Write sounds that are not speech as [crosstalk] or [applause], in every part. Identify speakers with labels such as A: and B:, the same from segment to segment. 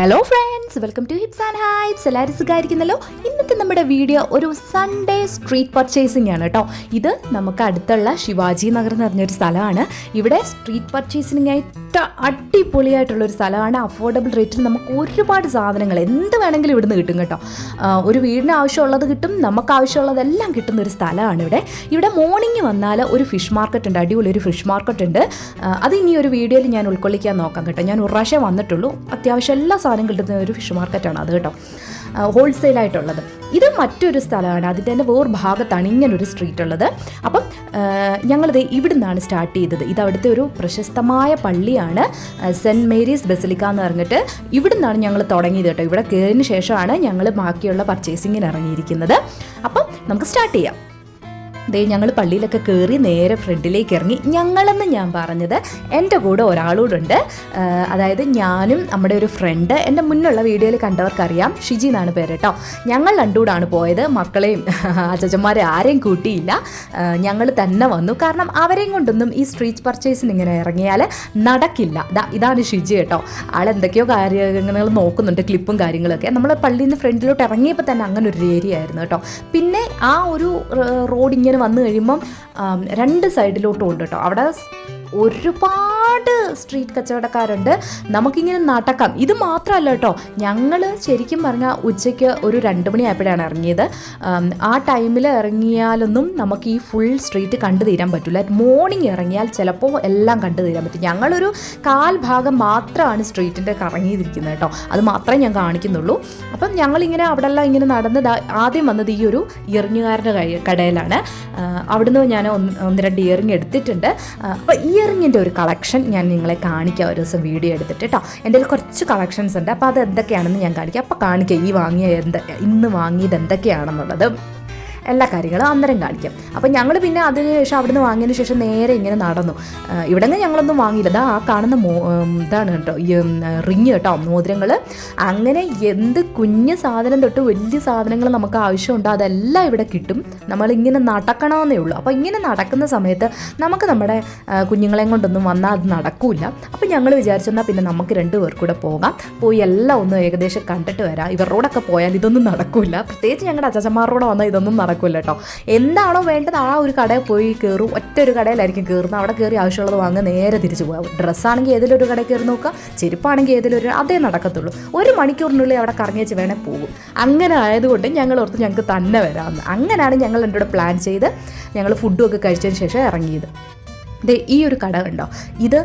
A: Hello friends welcome to Hips and Hypes എല്ലാവരും സുഖമായിരിക്കുന്നല്ലോ? ഇന്നത്തെ നമ്മുടെ വീഡിയോ ഒരു സൺഡേ സ്ട്രീറ്റ് പർച്ചേസിംഗ് ആണ് കേട്ടോ. ഇത് നമുക്ക് അടുത്തുള്ള ശിവാജി നഗർ എന്ന് പറഞ്ഞൊരു സ്ഥലമാണ്. ഇവിടെ സ്ട്രീറ്റ് പർച്ചേസിംഗായിട്ട് അടിപൊളിയായിട്ടുള്ള ഒരു സ്ഥലമാണ്. അഫോർഡബിൾ റേറ്റിൽ നമുക്ക് ഒരുപാട് സാധനങ്ങൾ എന്ത് വേണമെങ്കിലും ഇവിടുന്ന് കിട്ടും കേട്ടോ. ഒരു വീടിന് ആവശ്യമുള്ളത് കിട്ടും നമുക്ക് ആവശ്യമുള്ളതെല്ലാം കിട്ടുന്ന ഒരു സ്ഥലമാണ് ഇവിടെ. ഇവിടെ മോർണിംഗ് വന്നാൽ ഒരു ഫിഷ് മാർക്കറ്റ് ഉണ്ട് അടിപൊളി ഒരു ഫിഷ് മാർക്കറ്റ് ഉണ്ട്. അത് ഇനി ഒരു വീഡിയോയിൽ ഞാൻ ഉൾക്കൊള്ളിക്കാൻ നോക്കാം കേട്ടോ. ഞാൻ ഒരു പ്രാവശ്യം വന്നിട്ടുള്ളൂ. അത്യാവശ്യം എല്ലാ സാധനം കിട്ടുന്ന ഒരു ഫിഷ് മാർക്കറ്റാണ് അത് കേട്ടോ. ഹോൾസെയിലായിട്ടുള്ളത് ഇത് മറ്റൊരു സ്ഥലമാണ്. അതിന്റെ തന്നെ വേറെ ഭാഗത്താണ് ഇങ്ങനൊരു സ്ട്രീറ്റ് ഉള്ളത്. അപ്പം ഞങ്ങളിത് ഇവിടുന്നാണ് സ്റ്റാർട്ട് ചെയ്തത്. ഇത് അവിടുത്തെ ഒരു പ്രശസ്തമായ പള്ളിയാണ് സെന്റ് മേരീസ് ബസിലിക്ക എന്ന് പറഞ്ഞിട്ട് ഇവിടുന്നാണ് ഞങ്ങൾ തുടങ്ങിയത് കേട്ടോ. ഇവിടെ കയറിയതിന് ശേഷമാണ് ഞങ്ങൾ ബാക്കിയുള്ള പർച്ചേസിങ്ങിന് ഇറങ്ങിയിരിക്കുന്നത്. അപ്പം നമുക്ക് സ്റ്റാർട്ട് ചെയ്യാം. ദേ ഞങ്ങൾ പള്ളിയിലൊക്കെ കയറി നേരെ ഫ്രണ്ടിലേക്ക് ഇറങ്ങി ഞങ്ങളെന്ന് ഞാൻ പറഞ്ഞത് എന്റെ കൂടെ ഒരാളോടുണ്ട്. അതായത് ഞാനും നമ്മുടെ ഒരു ഫ്രണ്ട് എന്റെ മുന്നുള്ള വീഡിയോയിൽ കണ്ടവർക്കറിയാം. ഷിജി എന്നാണ് പേര് കേട്ടോ. ഞങ്ങൾ രണ്ടുകൂടാണ് പോയത്. മക്കളെയും [laughs] അച്ഛച്ചന്മാരെ ആരെയും കൂട്ടിയില്ല. ഞങ്ങൾ തന്നെ വന്നു. കാരണം അവരെയും കൊണ്ടൊന്നും ഈ സ്ട്രീറ്റ് പർച്ചേസിന് ഇങ്ങനെ ഇറങ്ങിയാൽ നടക്കില്ല. ഇതാണ് ഷിജി കേട്ടോ. ആളെന്തൊക്കെയോ കാര്യങ്ങൾ നോക്കുന്നുണ്ട് ക്ലിപ്പും കാര്യങ്ങളൊക്കെ. നമ്മൾ പള്ളിയിൽ നിന്ന് ഫ്രണ്ടിലോട്ട് ഇറങ്ങിയപ്പോൾ തന്നെ അങ്ങനെ ഒരു ഏരിയ ആയിരുന്നു കേട്ടോ. പിന്നെ ആ ഒരു റോഡ് ഇങ്ങനെ വന്നു കഴിയുമ്പം രണ്ട് സൈഡിലോട്ടും ഉണ്ട് കേട്ടോ. അവിടെ ഒരുപാട് സ്ട്രീറ്റ് കച്ചവടക്കാരുണ്ട്. നമുക്കിങ്ങനെ നടക്കാം. ഇത് മാത്രമല്ല കേട്ടോ ഞങ്ങൾ ശരിക്കും പറഞ്ഞാൽ ഉച്ചയ്ക്ക് ഒരു രണ്ട് മണിയായപ്പോഴാണ് ഇറങ്ങിയത്. ആ ടൈമിൽ ഇറങ്ങിയാലൊന്നും നമുക്ക് ഈ ഫുൾ സ്ട്രീറ്റ് കണ്ടു തീരാൻ പറ്റില്ല മോർണിംഗ് ഇറങ്ങിയാൽ ചിലപ്പോൾ എല്ലാം കണ്ടു തീരാൻ പറ്റും. ഞങ്ങളൊരു കാൽ ഭാഗം മാത്രമാണ് സ്ട്രീറ്റിന്റെ കറങ്ങിയിരിക്കുന്നത് കേട്ടോ. അത് മാത്രമേ ഞാൻ കാണിക്കുന്നുള്ളൂ. അപ്പം ഞങ്ങളിങ്ങനെ അവിടെ എല്ലാം ഇങ്ങനെ നടന്ന് ദാ ആദ്യം വന്നത് ഈ ഒരു ഇറങ്ങുകാരുടെ കടയിലാണ്. അവിടുന്ന് ഞാൻ ഒന്ന് രണ്ട് ഇയറിങ് എടുത്തിട്ടുണ്ട്. അപ്പോൾ ഇയറിങ്ങിന്റെ ഒരു കളക്ഷൻ ഞാൻ നിങ്ങളെ കാണിക്കാം. ഒരു ദിവസം വീഡിയോ എടുത്തിട്ട് കേട്ടോ എന്റെ കുറച്ച് കളക്ഷൻസ് ഉണ്ട്. അപ്പോൾ അത് എന്തൊക്കെയാണെന്ന് ഞാൻ കാണിക്കാം. അപ്പോൾ കാണിക്കാം ഈ വാങ്ങിയ എന്ത് ഇന്ന് വാങ്ങിയത് എന്തൊക്കെയാണെന്നുള്ളത്. എല്ലാ കാര്യങ്ങളും അന്നേരം കാണിക്കാം. അപ്പം ഞങ്ങൾ പിന്നെ അതിന് ശേഷം അവിടുന്ന് വാങ്ങിയതിന് ശേഷം നേരെ ഇങ്ങനെ നടന്നു. ഇവിടെ നിന്ന് ഞങ്ങളൊന്നും വാങ്ങിയില്ല. ദാ ആ കാണുന്ന മോ ഇതാണ് കേട്ടോ. ഈ റിങ് കേട്ടോ മോതിരങ്ങൾ അങ്ങനെ എന്ത് കുഞ്ഞ് സാധനം തൊട്ട് വലിയ സാധനങ്ങൾ നമുക്ക് ആവശ്യമുണ്ടോ അതെല്ലാം ഇവിടെ കിട്ടും. നമ്മളിങ്ങനെ നടക്കണമെന്നേ ഉള്ളൂ. അപ്പോൾ ഇങ്ങനെ നടക്കുന്ന സമയത്ത് നമുക്ക് നമ്മുടെ കുഞ്ഞുങ്ങളെയും കൊണ്ടൊന്നും വന്നാൽ അത് നടക്കൂല. അപ്പോൾ ഞങ്ങൾ വിചാരിച്ചെന്നാൽ പിന്നെ നമുക്ക് രണ്ട് പേർക്കൂടെ പോകാം. പോയി എല്ലാം ഒന്ന് ഏകദേശം കണ്ടിട്ട് വരാം. ഇവരോടൊക്കെ പോയാൽ ഇതൊന്നും നടക്കൂല. പ്രത്യേകിച്ച് ഞങ്ങളുടെ അച്ചാച്ചന്മാരോടെ വന്നാൽ ഇതൊന്നും നടക്കൂല കേട്ടോ എന്താണോ വേണ്ടത് ആ ഒരു കടയിൽ പോയി കയറും ഒറ്റ ഒരു കടയിലായിരിക്കും കയറുന്നത് അവിടെ കയറി ആവശ്യമുള്ളത് വാങ്ങുക നേരെ തിരിച്ചു പോകാം ഡ്രസ്സാണെങ്കിൽ ഏതെങ്കിലും ഒരു കടയിൽ കയറി നോക്കുക ചെരുപ്പാണെങ്കിൽ ഏതെങ്കിലും ഒരു അതേ നടക്കത്തുള്ളൂ. ഒരു മണിക്കൂറിനുള്ളിൽ അവിടെ കറങ്ങിച്ച് വേണേൽ പോകും. അങ്ങനെ ആയതുകൊണ്ട് ഞങ്ങൾ ഓർത്ത് ഞങ്ങൾക്ക് തന്നെ വരാമെന്ന് അങ്ങനെയാണ് ഞങ്ങൾ എന്റെ കൂടെ പ്ലാൻ ചെയ്ത് ഞങ്ങൾ ഫുഡും ഒക്കെ കഴിച്ചതിന് ശേഷം ഇറങ്ങിയത്. ഈ ഒരു കട കണ്ടോ? ഇത്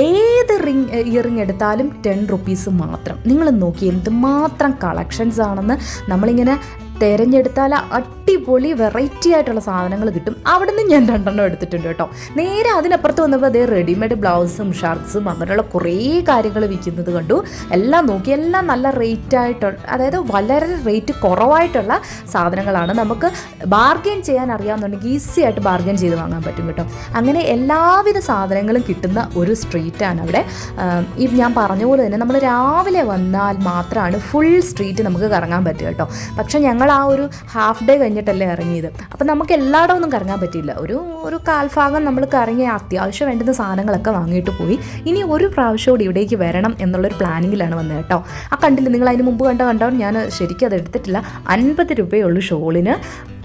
A: ഏത് റിങ് ഇയറിങ് എടുത്താലും ടെൻ റുപ്പീസ് മാത്രം. നിങ്ങൾ നോക്കി എന്തുമാത്രം കളക്ഷൻസ് ആണെന്ന് നമ്മളിങ്ങനെ തിരഞ്ഞെടുത്താൽ അടിപൊളി വെറൈറ്റി ആയിട്ടുള്ള സാധനങ്ങൾ കിട്ടും. അവിടെ നിന്ന് ഞാൻ രണ്ടെണ്ണം എടുത്തിട്ടുണ്ട് കേട്ടോ. നേരെ അതിനപ്പുറത്ത് വന്നപ്പോൾ അതേ റെഡിമെയ്ഡ് ബ്ലൗസും ഷർട്ട്സും അങ്ങനെയുള്ള കുറേ കാര്യങ്ങൾ വിൽക്കുന്നത് കണ്ടു. എല്ലാം നോക്കി എല്ലാം നല്ല റേറ്റ് ആയിട്ടുള്ള അതായത് വളരെ റേറ്റ് കുറവായിട്ടുള്ള സാധനങ്ങളാണ്. നമുക്ക് ബാർഗെയിൻ ചെയ്യാൻ അറിയാമെന്നുണ്ടെങ്കിൽ ഈസി ആയിട്ട് ബാർഗെയിൻ ചെയ്ത് വാങ്ങാൻ പറ്റും കേട്ടോ. അങ്ങനെ എല്ലാവിധ സാധനങ്ങളും കിട്ടുന്ന ഒരു സ്ട്രീറ്റാണ് അവിടെ. ഈ ഞാൻ പറഞ്ഞ പോലെ തന്നെ നമ്മൾ രാവിലെ വന്നാൽ മാത്രമാണ് ഫുൾ സ്ട്രീറ്റ് നമുക്ക് കറങ്ങാൻ പറ്റുക കേട്ടോ. പക്ഷേ ഞങ്ങൾ ആ ഒരു ഹാഫ് ഡേ കഴിഞ്ഞിട്ടല്ലേ ഇറങ്ങിയത്. അപ്പം നമുക്ക് എല്ലായിടവും ഒന്നും കറങ്ങാൻ പറ്റിയില്ല. ഒരു ഒരു കാൽഭാഗം നമ്മൾ കറങ്ങി അത്യാവശ്യം വേണ്ടുന്ന സാധനങ്ങളൊക്കെ വാങ്ങിയിട്ട് പോയി. ഇനി ഒരു പ്രാവശ്യം കൂടി ഇവിടേക്ക് വരണം എന്നുള്ളൊരു പ്ലാനിങ്ങിലാണ് വന്നത് കേട്ടോ. ആ കണ്ടില്ല നിങ്ങൾ അതിന് മുമ്പ് കണ്ട കണ്ടോ? ഞാൻ ശരിക്കും അത് എടുത്തിട്ടില്ല. അൻപത് രൂപയുള്ളൂ ഷോളിന്.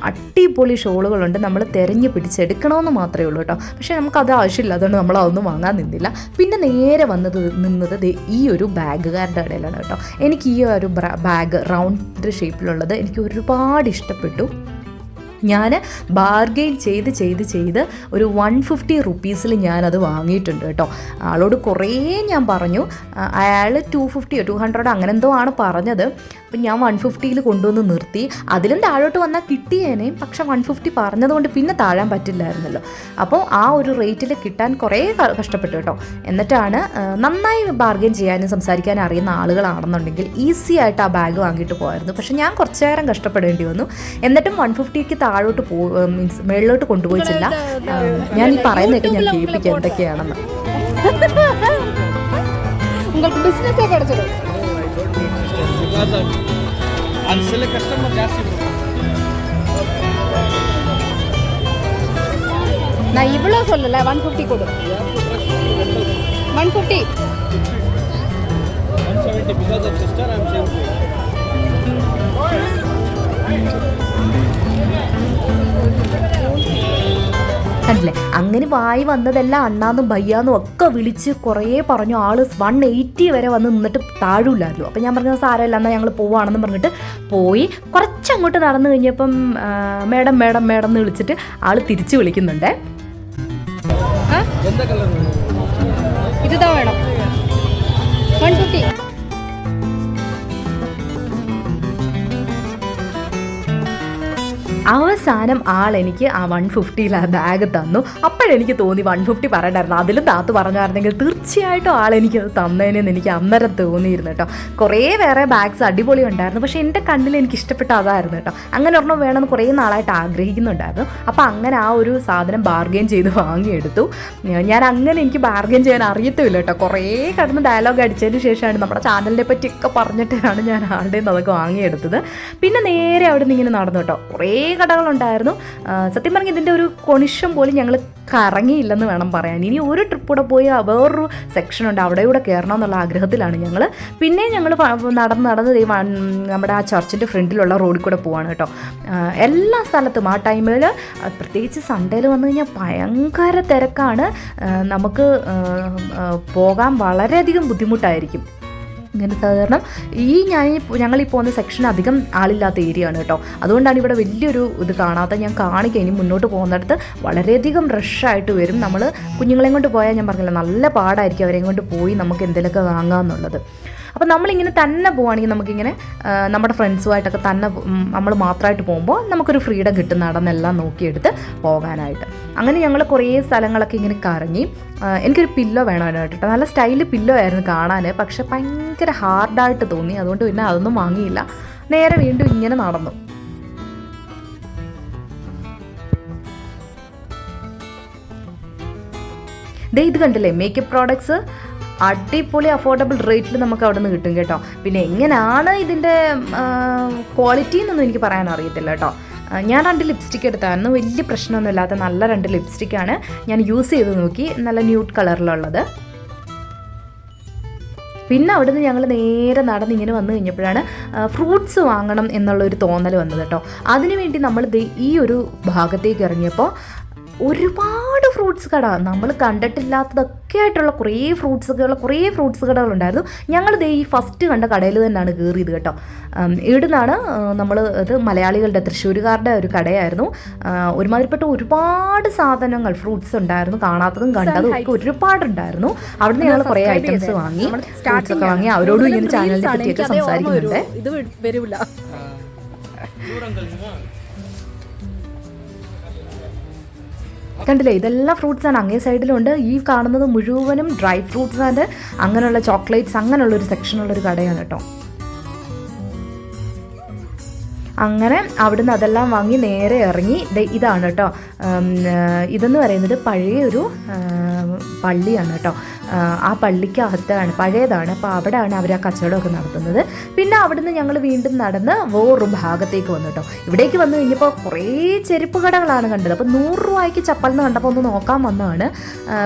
A: അടിപൊളി ഷോളുകളുണ്ട്. നമ്മൾ തിരഞ്ഞു പിടിച്ചെടുക്കണമെന്ന് മാത്രമേ ഉള്ളൂ കേട്ടോ. പക്ഷേ നമുക്ക് അത് ആവശ്യമില്ല. അതുകൊണ്ട് നമ്മൾ അതൊന്നും വാങ്ങാൻ നിന്നില്ല. പിന്നെ നേരെ വന്നത് നിന്നത് ഈ ഒരു ബാഗുകാരുടെ ഇടയിലാണ് കേട്ടോ. എനിക്ക് ഈ ഒരു ബാഗ് റൗണ്ട് ഷേപ്പിലുള്ളത് എനിക്ക് ഒരുപാട് ഇഷ്ടപ്പെട്ടു. ഞാൻ ബാർഗെയിൻ ചെയ്ത് ചെയ്ത് ചെയ്ത് ഒരു വൺ ഫിഫ്റ്റി റുപ്പീസിൽ ഞാനത് വാങ്ങിയിട്ടുണ്ട് കേട്ടോ. ആളോട് കുറേ ഞാൻ പറഞ്ഞു. അയാൾ ടു ഫിഫ്റ്റിയോ ടു ഹൺഡ്രഡോ അങ്ങനെ എന്തോ ആണ് പറഞ്ഞത്. അപ്പം ഞാൻ വൺ ഫിഫ്റ്റിയിൽ കൊണ്ടുവന്ന് നിർത്തി. അതിലും താഴോട്ട് വന്നാൽ കിട്ടിയേനേയും പക്ഷെ വൺ ഫിഫ്റ്റി പറഞ്ഞതുകൊണ്ട് പിന്നെ താഴാൻ പറ്റില്ലായിരുന്നല്ലോ. അപ്പോൾ ആ ഒരു റേറ്റിൽ കിട്ടാൻ കുറേ കഷ്ടപ്പെട്ടു കേട്ടോ. എന്നിട്ടാണ് നന്നായി ബാർഗെയിൻ ചെയ്യാനും സംസാരിക്കാനും അറിയുന്ന ആളുകളാണെന്നുണ്ടെങ്കിൽ ഈസി ആയിട്ട് ആ ബാഗ് വാങ്ങിയിട്ട് പോയായിരുന്നു. പക്ഷെ ഞാൻ കുറച്ചു നേരം കഷ്ടപ്പെടേണ്ടി വന്നു. എന്നിട്ടും വൺ ഫിഫ്റ്റിക്ക് താഴോട്ട് പോ മീൻസ് മേളിലോട്ട് കൊണ്ടുപോയിട്ടില്ല ഞാൻ ഈ പറയുന്നതൊക്കെ ഞാൻ കേൾപ്പിക്കുക എന്തൊക്കെയാണെന്ന്.
B: ബിസിനസ് ഒക്കെ
C: நான் இவ்வளோ சொல்லலை ஒன் ஃபிஃப்டி கொடு one fifty
B: one seventy because
A: കണ്ടില്ലേ? അങ്ങനെ വായി വന്നതെല്ലാം അണ്ണാന്നും ഭയ്യാന്നും ഒക്കെ വിളിച്ച് കുറേ പറഞ്ഞു. ആൾ വൺ എയ്റ്റി വരെ വന്ന് നിന്നിട്ട് താഴൂലായിരുന്നു. അപ്പം ഞാൻ പറഞ്ഞത് സാരമില്ല എന്നാൽ ഞങ്ങൾ പോവാണെന്ന് പറഞ്ഞിട്ട് പോയി കുറച്ചങ്ങോട്ട് നടന്നു കഴിഞ്ഞപ്പം മേഡം മേഡം മേഡം എന്ന് വിളിച്ചിട്ട് ആൾ തിരിച്ചു വിളിക്കുന്നുണ്ട്.
B: എന്താ കളർ
C: ഇതാ വേണം. വൺ ഫിഫ്റ്റി
A: അവസാനം ആൾ എനിക്ക് ആ വൺ ഫിഫ്റ്റിയിൽ ആ ബാഗ് തന്നു. അപ്പോഴെനിക്ക് തോന്നി വൺ ഫിഫ്റ്റി പറയണ്ടായിരുന്നു. അതിലും താത്ത് പറഞ്ഞായിരുന്നെങ്കിൽ തീർച്ചയായിട്ടും ആൾ എനിക്ക് അത് തന്നതിനെന്ന് എനിക്ക് അന്നേരം തോന്നിയിരുന്നു കേട്ടോ. കുറേ വേറെ ബാഗ്സ് അടിപൊളി ഉണ്ടായിരുന്നു. പക്ഷേ എന്റെ കണ്ണിൽ എനിക്ക് ഇഷ്ടപ്പെട്ട അതായിരുന്നു കേട്ടോ. അങ്ങനെ ഒരെണ്ണം വേണമെന്ന് കുറേ നാളായിട്ട് ആഗ്രഹിക്കുന്നുണ്ടായിരുന്നു. അപ്പോൾ അങ്ങനെ ആ ഒരു സാധനം ബാർഗെയിൻ ചെയ്ത് വാങ്ങിയെടുത്തു. ഞാൻ അങ്ങനെ എനിക്ക് ബാർഗെയിൻ ചെയ്യാൻ അറിയത്തുമില്ല കേട്ടോ. കുറേ കടന്ന് ഡയലോഗ് അടിച്ചതിന് ശേഷമാണ് നമ്മുടെ ചാനലിനെ പറ്റിയൊക്കെ പറഞ്ഞിട്ടാണ് ഞാൻ ആളുടെ നിന്ന് അതൊക്കെ വാങ്ങിയെടുത്തത്. പിന്നെ നേരെ അവിടെ നിന്ന് ഇങ്ങനെ നടന്നു കേട്ടോ. കുറേ കടകളുണ്ടായിരുന്നു സത്യം പറഞ്ഞാൽ ഇതിന്റെ ഒരു കൊണിഷം പോലും ഞങ്ങൾ കറങ്ങിയില്ലെന്ന് വേണം പറയാൻ. ഇനി ഒരു ട്രിപ്പ് കൂടെ പോയി വേറൊരു സെക്ഷൻ ഉണ്ട് അവിടെ കൂടെ കയറണം എന്നുള്ള ആഗ്രഹത്തിലാണ് ഞങ്ങൾ പിന്നെ ഞങ്ങൾ നടന്ന് നടന്ന് നമ്മുടെ ആ ചർച്ചിന്റെ ഫ്രണ്ടിലുള്ള റോഡിൽ കൂടെ പോവാണ് കേട്ടോ. എല്ലാ സ്ഥലത്തും ആ ടൈമിൽ പ്രത്യേകിച്ച് സൺഡേയിൽ വന്നു കഴിഞ്ഞാൽ ഭയങ്കര തിരക്കാണ്. നമുക്ക് പോകാൻ വളരെയധികം ബുദ്ധിമുട്ടായിരിക്കും. ഇങ്ങനെ സാധാരണ ഈ ഞാൻ ഞങ്ങൾ ഈ പോകുന്ന സെക്ഷൻ അധികം ആളില്ലാത്ത ഏരിയ ആണ് കേട്ടോ. അതുകൊണ്ടാണ് ഇവിടെ വലിയൊരു ഇത് കാണാത്ത ഞാൻ കാണിക്കുക ഇനി മുന്നോട്ട് പോകുന്നിടത്ത് വളരെയധികം റഷായിട്ട് വരും. നമ്മൾ കുഞ്ഞുങ്ങളെയും കൊണ്ട് പോയാൽ ഞാൻ പറഞ്ഞില്ല നല്ല പാടായിരിക്കും അവരെയും കൊണ്ട് പോയി നമുക്ക് എന്തെങ്കിലുമൊക്കെ വാങ്ങാമെന്നുള്ളത് അപ്പോൾ നമ്മളിങ്ങനെ തന്നെ പോവുകയാണെങ്കിൽ നമുക്കിങ്ങനെ നമ്മുടെ ഫ്രണ്ട്സുമായിട്ടൊക്കെ തന്നെ നമ്മൾ മാത്രമായിട്ട് പോകുമ്പോൾ നമുക്കൊരു ഫ്രീഡം കിട്ടും നടന്നെല്ലാം നോക്കിയെടുത്ത് പോകാനായിട്ട്. അങ്ങനെ ഞങ്ങൾ കുറേ സ്ഥലങ്ങളൊക്കെ ഇങ്ങനെ കറങ്ങി എനിക്കൊരു പില്ലോ വേണമായിട്ട് നല്ല സ്റ്റൈൽ പില്ലോ ആയിരുന്നു കാണാൻ പക്ഷെ ഭയങ്കര ഹാർഡായിട്ട് തോന്നി. അതുകൊണ്ട് പിന്നെ അതൊന്നും വാങ്ങിയില്ല. നേരെ വീണ്ടും ഇങ്ങനെ നടന്നു. ദേ ഇത് കണ്ടില്ലേ മേക്കപ്പ് പ്രോഡക്ട്സ് അടിപൊളി അഫോർഡബിൾ റേറ്റിൽ നമുക്ക് അവിടെ നിന്ന് കിട്ടും കേട്ടോ. പിന്നെ എങ്ങനെയാണ് ഇതിന്റെ ക്വാളിറ്റി എന്നൊന്നും എനിക്ക് പറയാൻ അറിയത്തില്ല കേട്ടോ. ഞാൻ രണ്ട് ലിപ്സ്റ്റിക് എടുത്തായിരുന്നു വലിയ പ്രശ്നമൊന്നും ഇല്ലാത്ത നല്ല രണ്ട് ലിപ്സ്റ്റിക്കാണ് ഞാൻ യൂസ് ചെയ്ത് നോക്കി. നല്ല ന്യൂട്ട് കളറിലുള്ളത് പിന്നെ അവിടുന്ന് ഞങ്ങൾ നേരെ നടന്ന് ഇങ്ങനെ വന്നു കഴിഞ്ഞപ്പോഴാണ് ഫ്രൂട്ട്സ് വാങ്ങണം എന്നുള്ളൊരു തോന്നൽ വന്നത് കേട്ടോ. അതിനുവേണ്ടി നമ്മൾ ഈ ഒരു ഭാഗത്തേക്ക് ഇറങ്ങിയപ്പോൾ ഒരുപാട് ഫ്രൂട്ട്സ് കട. നമ്മൾ കണ്ടിട്ടില്ലാത്തതൊക്കെ ആയിട്ടുള്ള കുറേ ഫ്രൂട്ട്സുകൾ കുറേ ഫ്രൂട്ട്സ് കടകളുണ്ടായിരുന്നു. ഞങ്ങൾ ദേ ഈ ഫസ്റ്റ് കണ്ട കടയിൽ തന്നെയാണ് കയറിയത് കേട്ടോ. ഇവിടുന്നാണ് നമ്മൾ ഇത് മലയാളികളുടെ തൃശ്ശൂരുകാരുടെ ഒരു കടയായിരുന്നു. ഒരുമാതിരിപ്പെട്ട ഒരുപാട് സാധനങ്ങൾ ഫ്രൂട്ട്സ് ഉണ്ടായിരുന്നു. കാണാത്തതും കണ്ടതും ഒക്കെ ഒരുപാടുണ്ടായിരുന്നു. അവിടുന്ന് ഞങ്ങൾ കുറേ ഐറ്റംസ് വാങ്ങി ഫ്രൂട്ട്സ് ഒക്കെ വാങ്ങി. അവരോടും ഇങ്ങനെ ചാനലിനെ പറ്റിയൊക്കെ സംസാരിക്കുന്നുണ്ട്.
C: ഇത് വരില്ല
A: കണ്ടില്ലേ ഇതെല്ലാം ഫ്രൂട്ട്സ് ആണ്. അങ്ങേ സൈഡിലുണ്ട് ഈ കാണുന്നത് മുഴുവനും ഡ്രൈ ഫ്രൂട്ട്സ് ആൻഡ് അങ്ങനെയുള്ള ചോക്ലേറ്റ്സ് അങ്ങനെയുള്ള ഒരു സെക്ഷനുള്ള ഒരു കടയാണ് കേട്ടോ അങ്ങനെ അവിടുന്ന് അതെല്ലാം വാങ്ങി നേരെ ഇറങ്ങി. ഇതാണ് കേട്ടോ ഇതെന്ന് പറയുന്നത് പഴയ ഒരു പള്ളിയാണ് കേട്ടോ ആ പള്ളിക്കകത്താണ് പഴയതാണ്. അപ്പോൾ അവിടെയാണ് അവർ ആ കച്ചവടമൊക്കെ നടത്തുന്നത്. പിന്നെ അവിടുന്ന് ഞങ്ങൾ വീണ്ടും നടന്ന് വേറൊരു ഭാഗത്തേക്ക് വന്നു കേട്ടോ ഇവിടേക്ക് വന്നു കഴിഞ്ഞപ്പോൾ കുറേ ചെരുപ്പ് കടകളാണ് കണ്ടത്. അപ്പോൾ നൂറ് രൂപയ്ക്ക് ചപ്പൽ എന്ന് കണ്ടപ്പോൾ ഒന്ന് നോക്കാൻ വന്നതാണ്.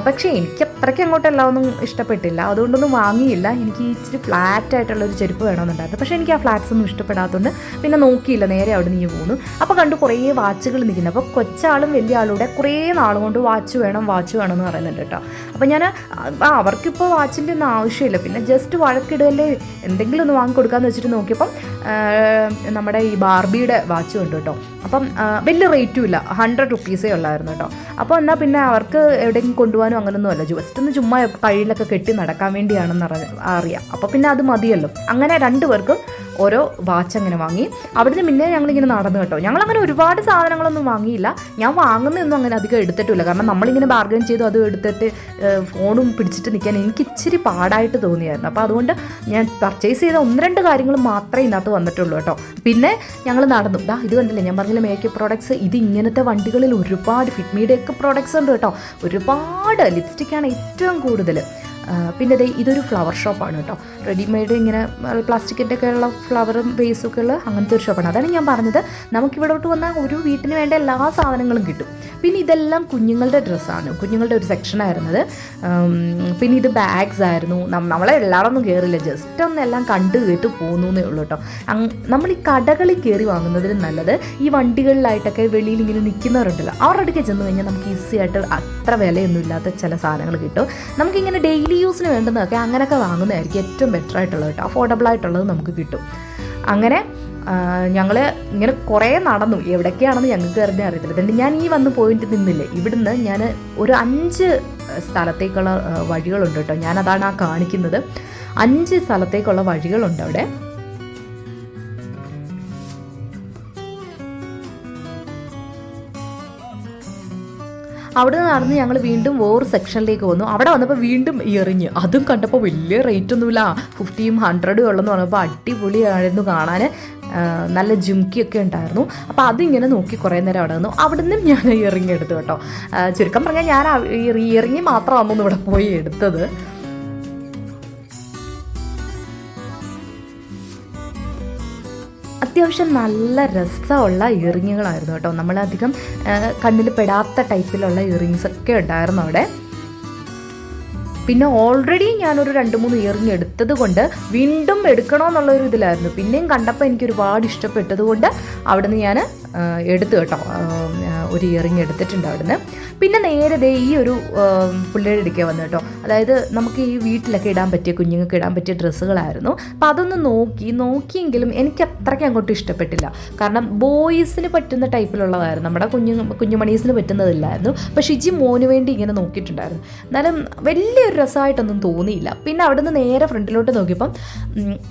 A: പക്ഷേ എനിക്ക് അത്രയ്ക്ക് അങ്ങോട്ടെല്ലാം ഒന്നും ഇഷ്ടപ്പെട്ടില്ല. അതുകൊണ്ടൊന്നും വാങ്ങിയില്ല. എനിക്ക് ഇച്ചിരി ഫ്ലാറ്റ് ആയിട്ടുള്ള ഒരു ചെരുപ്പ് വേണമെന്നുണ്ടായിരുന്നു. പക്ഷേ എനിക്ക് ആ ഫ്ലാറ്റ്സ് ഒന്നും ഇഷ്ടപ്പെടാത്തതുകൊണ്ട് പിന്നെ നോക്കിയില്ല. നേരെ അവിടെ നിന്ന് പോന്നു. അപ്പോൾ കണ്ടു കുറേ വാച്ചുകൾ നിൽക്കുന്നു അപ്പോൾ കൊച്ചാളും വലിയ ആളൂടെ കുറേ നാളുകൊണ്ട് വാച്ച് വേണം വാച്ച് വേണം എന്ന് പറയുന്നുണ്ട് കേട്ടോ അപ്പോൾ ഞാൻ അവർക്കിപ്പോൾ വാച്ചിന്റെ ഒന്നും ആവശ്യമില്ല. പിന്നെ ജസ്റ്റ് വഴക്കിടുകയല്ലേ എന്തെങ്കിലും ഒന്ന് വാങ്ങിക്കൊടുക്കാന്ന് വെച്ചിട്ട് നോക്കിയപ്പം നമ്മുടെ ഈ ബാർബിയുടെ വാച്ച് ഉണ്ട് കേട്ടോ. അപ്പം വലിയ റേറ്റും ഇല്ല. ഹൺഡ്രഡ് റുപ്പീസേ ഉള്ളായിരുന്നു കേട്ടോ. അപ്പോൾ എന്നാൽ പിന്നെ അവർക്ക് എവിടെയെങ്കിലും കൊണ്ടുപോകാനും അങ്ങനൊന്നും അല്ല. ജസ്റ്റ് ഒന്ന് ചുമ്മാ കയ്യിലൊക്കെ കെട്ടി നടക്കാൻ വേണ്ടിയാണെന്ന് അറിയാം. അപ്പോൾ പിന്നെ അത് മതിയല്ലോ. അങ്ങനെ രണ്ടുപേർക്കും ഓരോ വാച്ച് അങ്ങനെ വാങ്ങി. അവിടുന്ന് പിന്നെ ഞങ്ങളിങ്ങനെ നടന്നു കേട്ടോ. ഞങ്ങൾ അങ്ങനെ ഒരുപാട് സാധനങ്ങളൊന്നും വാങ്ങിയില്ല. ഞാൻ വാങ്ങുന്നതൊന്നും അങ്ങനെ അധികം എടുത്തിട്ടില്ല. കാരണം നമ്മളിങ്ങനെ ബാർഗൻ ചെയ്തു അത് എടുത്തിട്ട് ഫോണും പിടിച്ചിട്ട് നിൽക്കാൻ എനിക്ക് ഇച്ചിരി പാടായിട്ട് തോന്നിയായിരുന്നു. അപ്പോൾ അതുകൊണ്ട് ഞാൻ പർച്ചേസ് ചെയ്ത ഒന്ന് രണ്ട് കാര്യങ്ങൾ മാത്രമേ ഇതിനകത്ത് വന്നിട്ടുള്ളൂ കേട്ടോ. പിന്നെ ഞങ്ങൾ നടന്നു. ദാ ഇത് കണ്ടില്ലേ? ഞാൻ പറഞ്ഞില്ല മേക്കപ്പ് പ്രോഡക്ട്സ് ഇത് ഇങ്ങനത്തെ വണ്ടികളിൽ ഒരുപാട് ഫിറ്റ്മിയുടെ ഒക്കെ പ്രോഡക്ട്സ് ഉണ്ട് കേട്ടോ. ഒരുപാട് ലിപ്സ്റ്റിക്കാണ് ഏറ്റവും കൂടുതൽ പിന്നെ ദേ ഇതൊരു ഫ്ലവർ ഷോപ്പാണ് കേട്ടോ. റെഡിമെയ്ഡ് ഇങ്ങനെ പ്ലാസ്റ്റിക്കിന്റെ ഒക്കെ ഉള്ള ഫ്ലവറും ബേസൊക്കെ ഉള്ള അങ്ങനത്തെ ഒരു ഷോപ്പാണ് അതാണ് ഞാൻ പറഞ്ഞത്. നമുക്കിവിടോട്ട് വന്നാൽ ഒരു വീട്ടിന് വേണ്ട എല്ലാ സാധനങ്ങളും കിട്ടും. പിന്നെ ഇതെല്ലാം കുഞ്ഞുങ്ങളുടെ ഡ്രസ്സാണ് കുഞ്ഞുങ്ങളുടെ ഒരു സെക്ഷൻ ആയിരുന്നത്. പിന്നെ ഇത് ബാഗ്സ് ആയിരുന്നു. നമ്മളെ എല്ലാവരൊന്നും കയറില്ല ജസ്റ്റ് ഒന്നെല്ലാം കണ്ട് കേട്ട് പോകുന്നു എന്നേ ഉള്ളൂ കേട്ടോ. നമ്മൾ ഈ കടകളിൽ കയറി വാങ്ങുന്നതിലും നല്ലത് ഈ വണ്ടികളിലായിട്ടൊക്കെ വെളിയിൽ ഇങ്ങനെ നിൽക്കുന്നവരുണ്ടല്ലോ. അവരുടെ അടുക്കെ ചെന്ന് കഴിഞ്ഞാൽ നമുക്ക് ഈസി ആയിട്ട് അത്ര വിലയൊന്നും ഇല്ലാത്ത ചില സാധനങ്ങൾ കിട്ടും. നമുക്കിങ്ങനെ ഡെയിലി യൂസിന് വേണ്ടുന്നതൊക്കെ അങ്ങനെയൊക്കെ വാങ്ങുന്നതായിരിക്കും ഏറ്റവും ബെറ്റർ ആയിട്ടുള്ളത് കേട്ടോ. അഫോർഡബിൾ ആയിട്ടുള്ളത് നമുക്ക് കിട്ടും. അങ്ങനെ ഞങ്ങൾ ഇങ്ങനെ കുറേ നടന്നു. എവിടൊക്കെയാണെന്ന് ഞങ്ങൾക്ക് അറിഞ്ഞാൽ അറിയത്തില്ല. എന്നിട്ട് ഞാൻ ഈ വന്ന് പോയിട്ട് നിന്നില്ലേ? ഇവിടുന്ന് ഞാൻ ഒരു അഞ്ച് സ്ഥലത്തേക്കുള്ള വഴികളുണ്ട് കേട്ടോ. ഞാനതാണ് ആ കാണിക്കുന്നത്. അഞ്ച് സ്ഥലത്തേക്കുള്ള വഴികളുണ്ട് അവിടെ. അവിടെ നിന്ന് നടന്ന് ഞങ്ങൾ വീണ്ടും വോർ സെക്ഷനിലേക്ക് വന്നു. അവിടെ വന്നപ്പോൾ വീണ്ടും എറിഞ്ഞ്. അതും കണ്ടപ്പോൾ വലിയ റേറ്റ് ഒന്നുമില്ല. ഫിഫ്റ്റിയും ഹൺഡ്രഡും ഉള്ളെന്ന് പറഞ്ഞപ്പോൾ അടിപൊളിയായിരുന്നു കാണാൻ നല്ല ജുംക്കിയൊക്കെ ഉണ്ടായിരുന്നു. അപ്പോൾ അതിങ്ങനെ നോക്കി കുറേ നേരം അവിടെ നിന്നു. അവിടെ നിന്നും ഞാൻ ഇയറിങ് എടുത്തു കേട്ടോ. ചുരുക്കം പറഞ്ഞാൽ ഞാൻ ഇയറിങ് മാത്രമാണെന്ന് ഇവിടെ പോയി എടുത്തത്. അത്യാവശ്യം നല്ല രസമുള്ള ഇയറിങ്ങുകളായിരുന്നു കേട്ടോ. നമ്മളധികം കണ്ണിൽ പെടാത്ത ടൈപ്പിലുള്ള ഇയറിങ്സ് ഒക്കെ ഉണ്ടായിരുന്നു അവിടെ. പിന്നെ ഓൾറെഡി ഞാനൊരു രണ്ട് മൂന്ന് ഇയറിങ് എടുത്തത് കൊണ്ട് വീണ്ടും എടുക്കണമെന്നുള്ളൊരു ഇതിലായിരുന്നു. പിന്നെയും കണ്ടപ്പോൾ എനിക്ക് ഒരുപാട് ഇഷ്ടപ്പെട്ടത് കൊണ്ട് അവിടുന്ന് ഞാൻ എടുത്തു കേട്ടോ. ഒരു ഇയറിങ് എടുത്തിട്ടുണ്ട് അവിടുന്ന്. പിന്നെ നേരെ ദേ ഈ ഒരു പുള്ളിയുടെ ഇടയ്ക്ക് വന്നു കേട്ടോ. അതായത് നമുക്ക് ഈ വീട്ടിലൊക്കെ ഇടാൻ പറ്റിയ കുഞ്ഞുങ്ങൾക്ക് ഇടാൻ പറ്റിയ ഡ്രസ്സുകളായിരുന്നു. അപ്പം അതൊന്ന് നോക്കി നോക്കിയെങ്കിലും എനിക്ക് അത്രയ്ക്ക് അങ്ങോട്ട് ഇഷ്ടപ്പെട്ടില്ല. കാരണം ബോയ്സിന് പറ്റുന്ന ടൈപ്പിലുള്ളതായിരുന്നു. നമ്മുടെ കുഞ്ഞു കുഞ്ഞുമണീസിന് പറ്റുന്നതില്ലായിരുന്നു. അപ്പോൾ ഷിജി മോന് വേണ്ടി ഇങ്ങനെ നോക്കിയിട്ടുണ്ടായിരുന്നു. എന്നാലും വലിയൊരു രസമായിട്ടൊന്നും തോന്നിയില്ല. പിന്നെ അവിടുന്ന് നേരെ ഫ്രണ്ടിലോട്ട് നോക്കിയപ്പം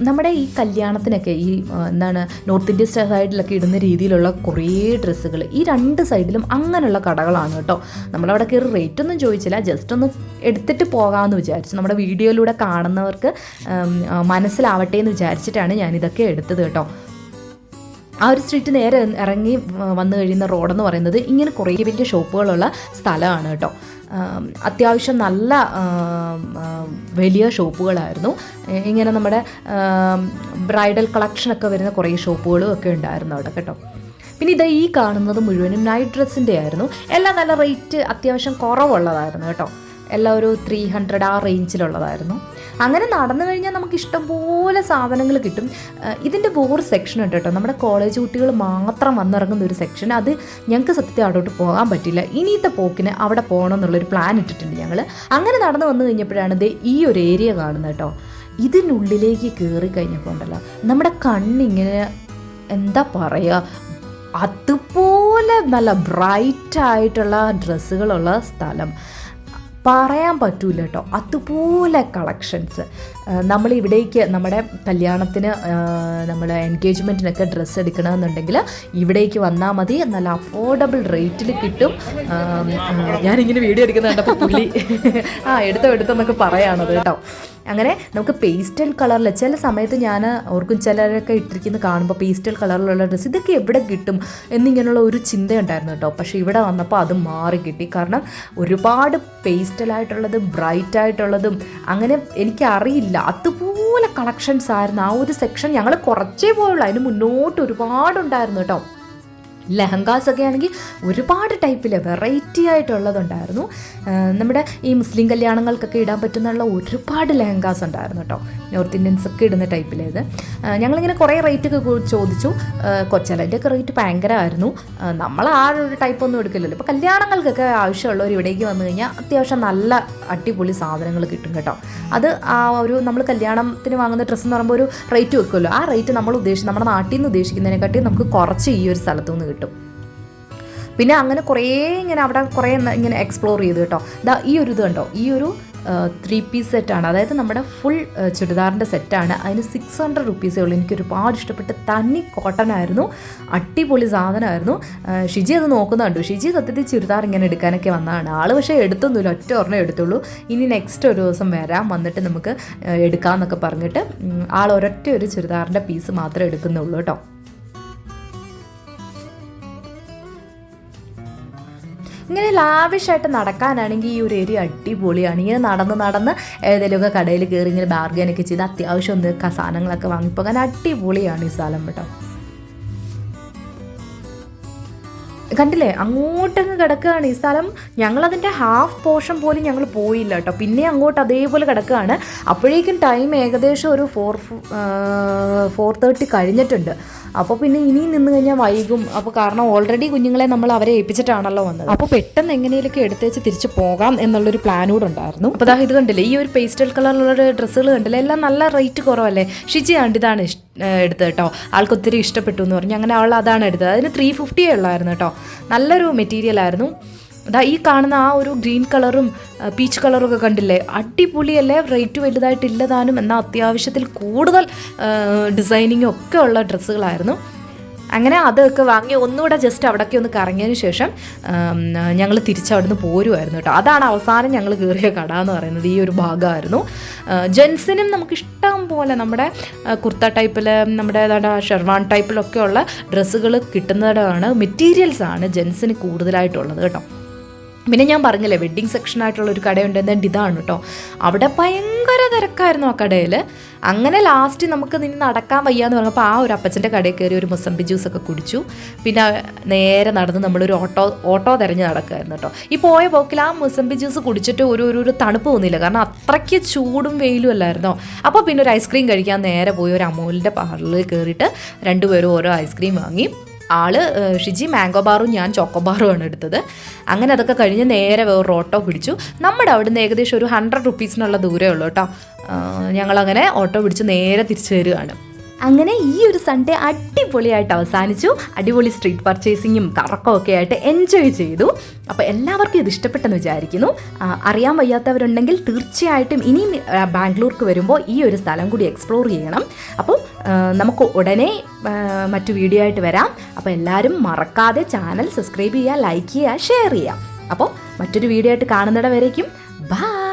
A: നമ്മുടെ ഈ കല്യാണത്തിനൊക്കെ ഈ എന്താണ് നോർത്ത് ഇന്ത്യൻ സൈഡിലൊക്കെ ഇടുന്ന രീതിയിലുള്ള കുറേ ഡ്രസ്സുകൾ ഈ രണ്ട് സൈഡിലും അങ്ങനെയുള്ള കടകളാണ് കേട്ടോ. നമ്മളവിടെ കയറി റേറ്റ് ഒന്നും ചോദിച്ചില്ല. ജസ്റ്റ് ഒന്ന് എടുത്തിട്ട് പോകാമെന്ന് വിചാരിച്ചു. നമ്മുടെ വീഡിയോയിലൂടെ കാണുന്നവർക്ക് മനസ്സിലാവട്ടെ എന്ന് വിചാരിച്ചിട്ടാണ് ഞാനിതൊക്കെ എടുത്തത് കേട്ടോ. ആ ഒരു സ്ട്രീറ്റ് നേരെ ഇറങ്ങി വന്നു കഴിയുന്ന റോഡെന്ന് പറയുന്നത് ഇങ്ങനെ കുറേ വലിയ ഷോപ്പുകളുള്ള സ്ഥലമാണ് കേട്ടോ. അത്യാവശ്യം നല്ല വലിയ ഷോപ്പുകളായിരുന്നു. ഇങ്ങനെ നമ്മുടെ ബ്രൈഡൽ കളക്ഷനൊക്കെ വരുന്ന കുറേ ഷോപ്പുകളും ഒക്കെ ഉണ്ടായിരുന്നു അവിടെ കേട്ടോ. പിന്നെ ഇത് ഈ കാണുന്നത് മുഴുവനും നൈറ്റ് ഡ്രസ്സിന്റെ ആയിരുന്നു. എല്ലാം നല്ല റേറ്റ് അത്യാവശ്യം കുറവുള്ളതായിരുന്നു കേട്ടോ. എല്ലാം ഒരു ത്രീ ഹൺഡ്രഡ് ആ റേഞ്ചിലുള്ളതായിരുന്നു അങ്ങനെ നടന്നു കഴിഞ്ഞാൽ നമുക്ക് ഇഷ്ടംപോലെ സാധനങ്ങൾ കിട്ടും. ഇതിന്റെ വേറെ സെക്ഷൻ ഉണ്ട് കേട്ടോ. നമ്മുടെ കോളേജ് കുട്ടികൾ മാത്രം വന്നിറങ്ങുന്ന ഒരു സെക്ഷൻ അത് ഞങ്ങൾക്ക് സത്യത്തിൽ അവിടോട്ട് പോകാൻ പറ്റില്ല. ഇനിയത്തെ പോക്കിന് അവിടെ പോകണം എന്നുള്ളൊരു പ്ലാൻ ഇട്ടിട്ടുണ്ട് ഞങ്ങൾ അങ്ങനെ നടന്നു വന്നു കഴിഞ്ഞപ്പോഴാണ് ഇത് ഈ ഒരു ഏരിയ കാണുന്നത് കേട്ടോ. ഇതിനുള്ളിലേക്ക് കയറി കഴിഞ്ഞപ്പോൾ ഉണ്ടല്ലോ നമ്മുടെ കണ്ണിങ്ങനെ എന്താ പറയുക അതുപോലെ നല്ല ബ്രൈറ്റ് ആയിട്ടുള്ള ഡ്രസ്സുകളുള്ള സ്ഥലം. പറയാൻ പറ്റൂല കേട്ടോ അതുപോലെ കളക്ഷൻസ് നമ്മൾ ഇവിടേക്ക് നമ്മുടെ കല്യാണത്തിന് നമ്മൾ എൻഗേജ്മെന്റിനൊക്കെ ഡ്രസ്സ് എടുക്കണമെന്നുണ്ടെങ്കിൽ ഇവിടേക്ക് വന്നാൽ മതി. നല്ല അഫോർഡബിൾ റേറ്റിൽ കിട്ടും. ഞാനിങ്ങനെ വീഡിയോ എടുക്കുന്ന കണ്ടപ്പോൾ പുള്ളി ആ എടുത്തോ എടുത്തോ എന്നൊക്കെ പറയാണത് കേട്ടോ. അങ്ങനെ നമുക്ക് പേസ്റ്റൽ കളറിൽ ചില സമയത്ത് ഞാൻ ഓർക്കും ചിലരൊക്കെ ഇട്ടിരിക്കുന്ന കാണുമ്പോൾ പേസ്റ്റൽ കളറിലുള്ള ഡ്രസ്സ് ഇതൊക്കെ എവിടെ കിട്ടും എന്നിങ്ങനെയുള്ള ഒരു ചിന്തയുണ്ടായിരുന്നു കേട്ടോ. പക്ഷേ ഇവിടെ വന്നപ്പോൾ അത് മാറി കിട്ടി. കാരണം ഒരുപാട് പേസ്റ്റലായിട്ടുള്ളതും ബ്രൈറ്റ് ആയിട്ടുള്ളതും അങ്ങനെ എനിക്കറിയില്ല. അതുപോലെ കളക്ഷൻസ് ആയിരുന്നു. ആ ഒരു സെക്ഷൻ ഞങ്ങൾ കുറച്ചേ പോയുള്ളൂ. അതിന് മുന്നോട്ട് ഒരുപാടുണ്ടായിരുന്നു കേട്ടോ. ലെഹങ്കാസ് ഒക്കെ ആണെങ്കിൽ ഒരുപാട് ടൈപ്പിൽ വെറൈറ്റി ആയിട്ടുള്ളതുണ്ടായിരുന്നു. നമ്മുടെ ഈ മുസ്ലിം കല്യാണങ്ങൾക്കൊക്കെ ഇടാൻ പറ്റുന്നുള്ള ഒരുപാട് ലെഹങ്കാസ് ഉണ്ടായിരുന്നു കേട്ടോ നോർത്ത് ഇന്ത്യൻസ് ഒക്കെ ഇടുന്ന ടൈപ്പിലേത്. ഞങ്ങളിങ്ങനെ കുറേ റേറ്റ് ഒക്കെ കു- ചോദിച്ചു. കൊച്ചലന്റെയൊക്കെ റേറ്റ് ഭയങ്കരമായിരുന്നു. നമ്മൾ ആ ഒരു ടൈപ്പ് ഒന്നും എടുക്കില്ലല്ലോ ഇപ്പോൾ കല്യാണങ്ങൾക്കൊക്കെ ആവശ്യമുള്ളവർ ഇവിടേക്ക് വന്നു കഴിഞ്ഞാൽ അത്യാവശ്യം നല്ല അടിപൊളി സാധനങ്ങൾ കിട്ടും കേട്ടോ. അത് ആ ഒരു നമ്മൾ കല്യാണത്തിന് വാങ്ങുന്ന ഡ്രസ്സ് എന്ന് പറയുമ്പോൾ ഒരു റേറ്റ് വെക്കുമല്ലോ ആ റേറ്റ് നമ്മൾ ഉദ്ദേശിച്ച് നമ്മുടെ നാട്ടിൽ നിന്ന് ഉദ്ദേശിക്കുന്നതിനെക്കാട്ടി നമുക്ക് കുറച്ച് ഈ ഒരു സ്ഥലത്തു നിന്ന് കിട്ടും. പിന്നെ അങ്ങനെ കുറേ ഇങ്ങനെ അവിടെ കുറേ ഇങ്ങനെ എക്സ്പ്ലോർ ചെയ്തു കേട്ടോ. ദാ ഈ ഒരു ഇത് കണ്ടോ? ഈ ഒരു ത്രീ പീസ് സെറ്റാണ് അതായത് നമ്മുടെ ഫുൾ ചുരിദാറിന്റെ സെറ്റാണ് അതിന് സിക്സ് ഹൺഡ്രഡ് റുപ്പീസേ ഉള്ളൂ. എനിക്ക് ഒരുപാട് ഇഷ്ടപ്പെട്ട് തന്നി കോട്ടൺ ആയിരുന്നു. അടിപൊളി സാധനമായിരുന്നു. ഷിജി അത് നോക്കുന്നുണ്ട് ഷിജി സത്യത്തിൽ ചുരിദാർ ഇങ്ങനെ എടുക്കാനൊക്കെ വന്നതാണ്. ആൾ പക്ഷേ എടുത്തൊന്നുമില്ല. ഒറ്റ ഒരെണ്ണം എടുത്തുള്ളൂ. ഇനി നെക്സ്റ്റ് ഒരു ദിവസം വരാം. വന്നിട്ട് നമുക്ക് എടുക്കാമെന്നൊക്കെ പറഞ്ഞിട്ട് ആൾ ഒരൊറ്റ ഒരു ചുരിദാറിന്റെ പീസ് മാത്രമേ എടുക്കുന്നുള്ളൂ കേട്ടോ. ഇങ്ങനെ ലാവിഷായിട്ട് നടക്കാനാണെങ്കിൽ ഈ ഒരു ഏരിയ അടിപൊളിയാണ്. ഇങ്ങനെ നടന്ന് നടന്ന് ഏതെങ്കിലുമൊക്കെ കടയിൽ കയറി ഇങ്ങനെ ബാർഗനൊക്കെ ചെയ്ത് അത്യാവശ്യം ഒന്ന് സാധനങ്ങളൊക്കെ വാങ്ങിപ്പോകാൻ അടിപൊളിയാണ് ഈ സ്ഥലം കേട്ടോ. കണ്ടില്ലേ? അങ്ങോട്ടങ്ങ് കിടക്കുകയാണ് ഈ സ്ഥലം. ഞങ്ങളതിന്റെ ഹാഫ് പോർഷൻ പോലും ഞങ്ങൾ പോയില്ല കേട്ടോ. പിന്നെ അങ്ങോട്ട് അതേപോലെ കിടക്കുകയാണ്. അപ്പോഴേക്കും ടൈം ഏകദേശം ഒരു ഫോർ ഫോർ തേർട്ടി കഴിഞ്ഞിട്ടുണ്ട്. അപ്പോൾ പിന്നെ ഇനി നിന്ന് കഴിഞ്ഞാൽ വൈകും. അപ്പോൾ കാരണം ഓൾറെഡി കുഞ്ഞുങ്ങളെ നമ്മൾ അവരെ ഏൽപ്പിച്ചിട്ടാണല്ലോ വന്നത്. അപ്പോൾ പെട്ടെന്ന് എങ്ങനെയൊക്കെ എടുത്തേച്ച് തിരിച്ച് പോകാം എന്നുള്ളൊരു പ്ലാൻ കൂടെ ഉണ്ടായിരുന്നു. അപ്പോൾ ദാ ഇത് കണ്ടില്ലേ ഈ ഒരു പേസ്റ്റൽ കളറിലുള്ള ഡ്രസ്സുകൾ കണ്ടില്ലേ എല്ലാം നല്ല റേറ്റ് കുറവല്ലേ? ഷിജി ആണ്ട് ഇതാണ് എടുത്തത് കേട്ടോ. ആൾക്ക് ഒത്തിരി ഇഷ്ടപ്പെട്ടു എന്ന് പറഞ്ഞു. അങ്ങനെ അവൾ അതാണ് എടുത്തത്. അതിന് ത്രീ ഫിഫ്റ്റിയേ ഉള്ളായിരുന്നു കേട്ടോ. നല്ലൊരു മെറ്റീരിയൽ ആയിരുന്നു. അതാ ഈ കാണുന്ന ആ ഒരു ഗ്രീൻ കളറും പീച്ച് കളറും ഒക്കെ കണ്ടില്ലേ? അടിപൊളിയല്ലേ? റേറ്റ് വലുതായിട്ടില്ലതാനും എന്നാൽ അത്യാവശ്യത്തിൽ കൂടുതൽ ഡിസൈനിങ്ങും ഒക്കെ ഉള്ള ഡ്രസ്സുകളായിരുന്നു. അങ്ങനെ അതൊക്കെ വാങ്ങി ഒന്നുകൂടെ ജസ്റ്റ് അവിടേക്ക് ഒന്ന് കറങ്ങിയതിന് ശേഷം ഞങ്ങൾ തിരിച്ചവിടുന്ന് പോരുമായിരുന്നു കേട്ടോ. അതാണ് അവസാനം ഞങ്ങൾ കയറിയ കട എന്ന് പറയുന്നത് ഈ ഒരു ഭാഗമായിരുന്നു. ജെൻസിനും നമുക്ക് ഇഷ്ടം പോലെ നമ്മുടെ കുർത്ത ടൈപ്പിൽ നമ്മുടെ ഏതാണ്ട് ഷെർവാൻ ടൈപ്പിലൊക്കെ ഉള്ള ഡ്രസ്സുകൾ കിട്ടുന്നതാണ് മെറ്റീരിയൽസാണ് ജെൻസിന് കൂടുതലായിട്ടുള്ളത് കേട്ടോ. പിന്നെ ഞാൻ പറഞ്ഞില്ലേ വെഡ്ഡിങ് സെക്ഷൻ ആയിട്ടുള്ള ഒരു കടയുണ്ട് എന്നിട്ട് ഇതാണ് കേട്ടോ അവിടെ ഭയങ്കര തിരക്കായിരുന്നു ആ കടയിൽ അങ്ങനെ ലാസ്റ്റ് നമുക്ക് നിന്ന് നടക്കാൻ വയ്യാന്ന് പറഞ്ഞപ്പോൾ ആ ഒരു അപ്പച്ചന്റെ കടയിൽ കയറി ഒരു മുസമ്പി ജ്യൂസൊക്കെ കുടിച്ചു. പിന്നെ നേരെ നടന്ന് നമ്മളൊരു ഓട്ടോ ഓട്ടോ തിരഞ്ഞ് നടക്കുമായിരുന്നു കേട്ടോ ഈ പോയ പോക്കിൽ ആ മുസമ്പി ജ്യൂസ് കുടിച്ചിട്ട് ഒരു ഒരു തണുപ്പ് തോന്നിയില്ല. കാരണം അത്രയ്ക്ക് ചൂടും വെയിലും അല്ലായിരുന്നോ. അപ്പോൾ പിന്നെ ഒരു ഐസ്ക്രീം കഴിക്കാൻ നേരെ പോയി ഒരു അമൂലിന്റെ പാർലറിൽ കയറിയിട്ട് രണ്ടുപേരും ഓരോ ഐസ്ക്രീം വാങ്ങി. ആൾ ഷിജി മാംഗോ ബാറും ഞാൻ ചോക്കോ ആണ് എടുത്തത്. അങ്ങനെ അതൊക്കെ കഴിഞ്ഞ് നേരെ വേറൊരു ഓട്ടോ പിടിച്ചു. നമ്മുടെ അവിടുന്ന് ഏകദേശം ഒരു ഹൺഡ്രഡ് റുപ്പീസിനുള്ള ദൂരമേ ഉള്ളൂ കേട്ടോ. ഞങ്ങളങ്ങനെ ഓട്ടോ പിടിച്ച് നേരെ തിരിച്ചു വരികയാണ്. അങ്ങനെ ഈ ഒരു സൺഡേ അടിപൊളിയായിട്ട് അവസാനിച്ചു. അടിപൊളി സ്ട്രീറ്റ് പർച്ചേസിങ്ങും കറക്കവും ഒക്കെ ആയിട്ട് എൻജോയ് ചെയ്തു. അപ്പോൾ എല്ലാവർക്കും ഇത് ഇഷ്ടപ്പെട്ടെന്ന് വിചാരിക്കുന്നു. അറിയാൻ വയ്യാത്തവരുണ്ടെങ്കിൽ തീർച്ചയായിട്ടും ഇനിയും ബാംഗ്ലൂർക്ക് വരുമ്പോൾ ഈ ഒരു സ്ഥലം കൂടി എക്സ്പ്ലോർ ചെയ്യണം. അപ്പോൾ നമുക്ക് ഉടനെ മറ്റു വീഡിയോ ആയിട്ട് വരാം. അപ്പോൾ എല്ലാവരും മറക്കാതെ ചാനൽ സബ്സ്ക്രൈബ് ചെയ്യുക ലൈക്ക് ചെയ്യുക ഷെയർ ചെയ്യുക. അപ്പോൾ മറ്റൊരു വീഡിയോ ആയിട്ട് കാണുന്നിട വരേക്കും. ബൈ